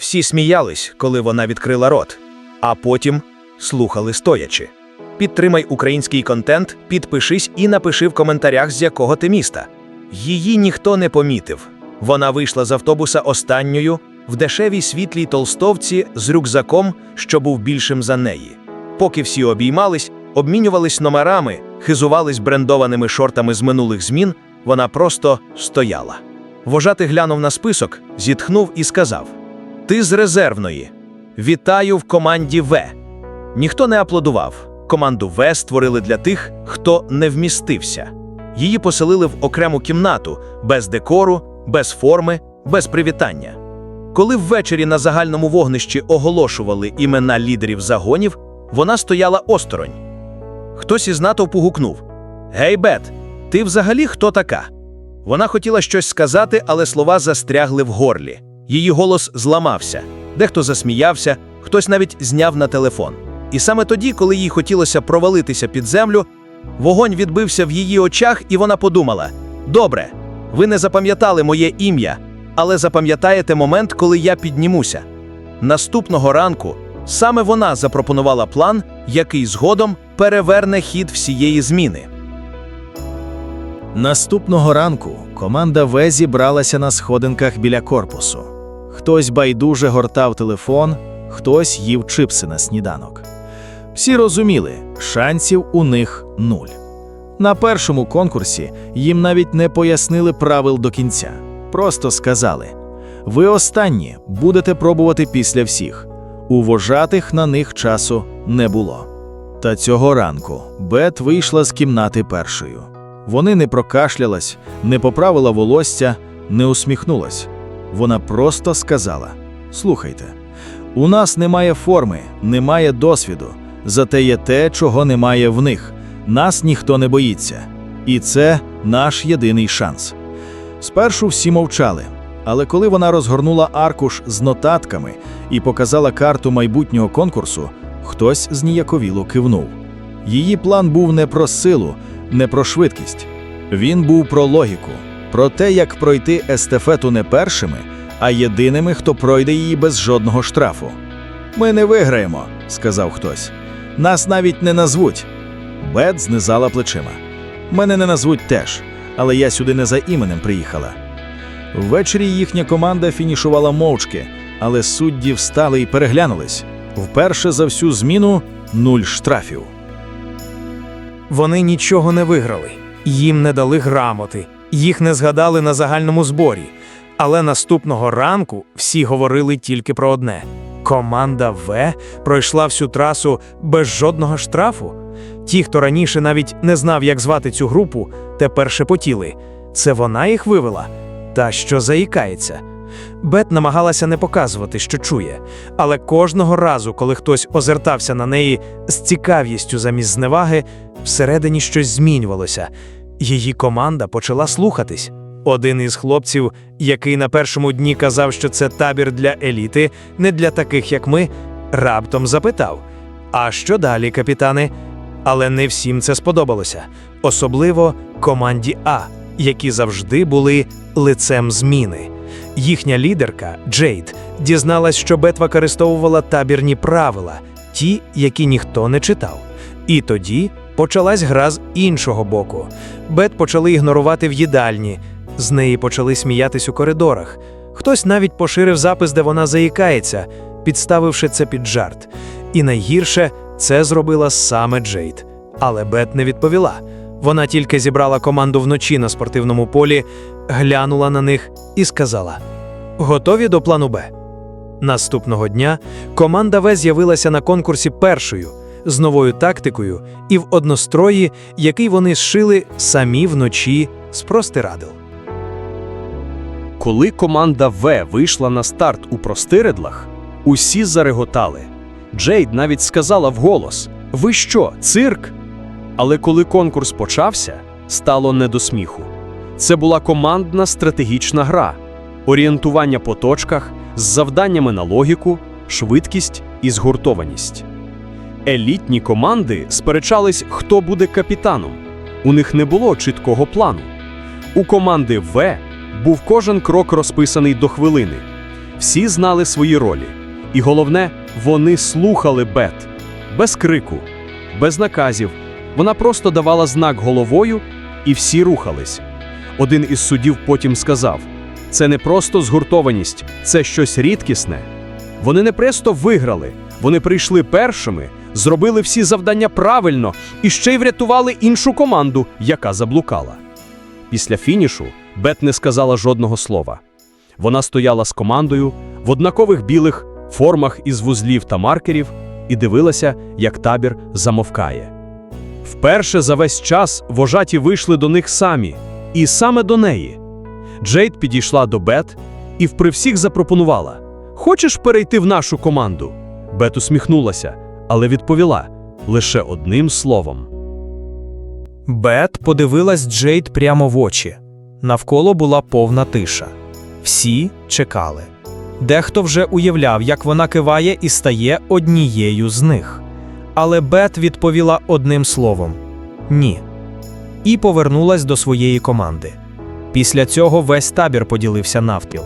Всі сміялись, коли вона відкрила рот, а потім слухали стоячи. Підтримай український контент, підпишись і напиши в коментарях, з якого ти міста. Її ніхто не помітив. Вона вийшла з автобуса останньою в дешевій світлій толстовці з рюкзаком, що був більшим за неї. Поки всі обіймались, обмінювались номерами, хизувались брендованими шортами з минулих змін, вона просто стояла. Вожатий глянув на список, зітхнув і сказав: Ти з резервної. Вітаю в команді В. Ніхто не аплодував. Команду В створили для тих, хто не вмістився. Її поселили в окрему кімнату, без декору, без форми, без привітання. Коли ввечері на загальному вогнищі оголошували імена лідерів загонів, вона стояла осторонь. Хтось із натовпу гукнув: Гей, Бет, ти взагалі хто така? Вона хотіла щось сказати, але слова застрягли в горлі. Її голос зламався, дехто засміявся, хтось навіть зняв на телефон. І саме тоді, коли їй хотілося провалитися під землю, вогонь відбився в її очах, і вона подумала: Добре, ви не запам'ятали моє ім'я, але запам'ятаєте момент, коли я піднімуся. Наступного ранку саме вона запропонувала план, який згодом переверне хід всієї зміни. Наступного ранку команда В зібралася на сходинках біля корпусу. Хтось байдуже гортав телефон, хтось їв чипси на сніданок. Всі розуміли, шансів у них нуль. На першому конкурсі їм навіть не пояснили правил до кінця. Просто сказали: ви останні будете пробувати після всіх. У вожатих на них часу не було. Та цього ранку Бет вийшла з кімнати першою. Вони не прокашлялась, не поправила волосся, не усміхнулась. Вона просто сказала: Слухайте, у нас немає форми, немає досвіду, зате є те, чого немає в них. Нас ніхто не боїться. І це наш єдиний шанс. Спершу всі мовчали, але коли вона розгорнула аркуш з нотатками і показала карту майбутнього конкурсу, хтось зніяковіло кивнув. Її план був не про силу, не про швидкість. Він був про логіку, про те, як пройти естафету не першими, а єдиними, хто пройде її без жодного штрафу. Ми не виграємо, сказав хтось. Нас навіть не назвуть. Бет знизала плечима. Мене не назвуть теж, але я сюди не за іменем приїхала. Ввечері їхня команда фінішувала мовчки, але судді встали і переглянулись. Вперше за всю зміну нуль штрафів. Вони нічого не виграли, їм не дали грамоти, їх не згадали на загальному зборі. Але наступного ранку всі говорили тільки про одне: команда В пройшла всю трасу без жодного штрафу. Ті, хто раніше навіть не знав, як звати цю групу, тепер шепотіли. Це вона їх вивела, та що заїкається. Бет намагалася не показувати, що чує, але кожного разу, коли хтось озертався на неї з цікавістю замість зневаги, всередині щось змінювалося. Її команда почала слухатись. Один із хлопців, який на першому дні казав, що це табір для еліти, не для таких, як ми, раптом запитав: А що далі, капітани? Але не всім це сподобалося, особливо команді А, які завжди були лицем зміни. Їхня лідерка Джейд дізналась, що Бет використовувала табірні правила, ті, які ніхто не читав. І тоді почалась гра з іншого боку. Бет почали ігнорувати в їдальні, з неї почали сміятись у коридорах. Хтось навіть поширив запис, де вона заїкається, підставивши це під жарт. І найгірше це зробила саме Джейд. Але Бет не відповіла. Вона тільки зібрала команду вночі на спортивному полі, глянула на них і сказала: Готові до плану Б. Наступного дня команда В з'явилася на конкурсі першою з новою тактикою і в однострої, який вони зшили самі вночі з простирадил. Коли команда В вийшла на старт у простиредлах, усі зареготали. Джейд навіть сказала вголос: Ви що, цирк? Але коли конкурс почався, стало не до сміху. Це була командна стратегічна гра, орієнтування по точках з завданнями на логіку, швидкість і згуртованість. Елітні команди сперечались, хто буде капітаном. У них не було чіткого плану. У команди В був кожен крок розписаний до хвилини. Всі знали свої ролі. І головне, вони слухали Бет. Без крику, без наказів. Вона просто давала знак головою, і всі рухались. Один із суддів потім сказав: це не просто згуртованість, це щось рідкісне. Вони не просто виграли, вони прийшли першими, зробили всі завдання правильно і ще й врятували іншу команду, яка заблукала. Після фінішу Бет не сказала жодного слова. Вона стояла з командою в однакових білих формах із вузлів та маркерів і дивилася, як табір замовкає. Вперше за весь час вожаті вийшли до них самі, і саме до неї. Джейд підійшла до Бет і впри всіх запропонувала: Хочеш перейти в нашу команду? Бет усміхнулася, але відповіла лише одним словом. Бет подивилась Джейд прямо в очі. Навколо була повна тиша. Всі чекали. Дехто вже уявляв, як вона киває і стає однією з них. Але Бет відповіла одним словом ні. І повернулась до своєї команди. Після цього весь табір поділився навпіл.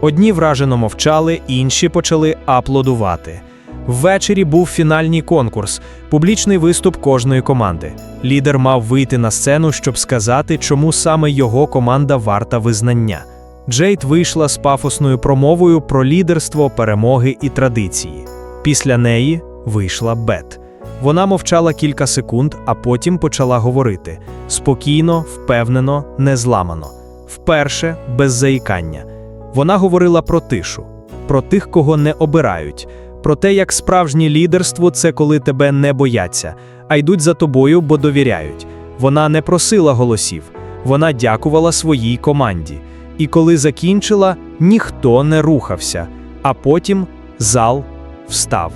Одні вражено мовчали, інші почали аплодувати. Ввечері був фінальний конкурс, публічний виступ кожної команди. Лідер мав вийти на сцену, щоб сказати, чому саме його команда варта визнання. Джейд вийшла з пафосною промовою про лідерство, перемоги і традиції. Після неї вийшла Бет. Вона мовчала кілька секунд, а потім почала говорити спокійно, впевнено, незламано. Вперше без заїкання. Вона говорила про тишу, про тих, кого не обирають, про те, як справжнє лідерство це коли тебе не бояться, а йдуть за тобою, бо довіряють. Вона не просила голосів, вона дякувала своїй команді. І коли закінчила, ніхто не рухався, а потім зал встав.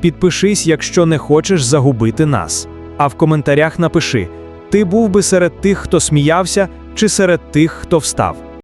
Підпишись, якщо не хочеш загубити нас. А в коментарях напиши: ти був би серед тих, хто сміявся, чи серед тих, хто встав.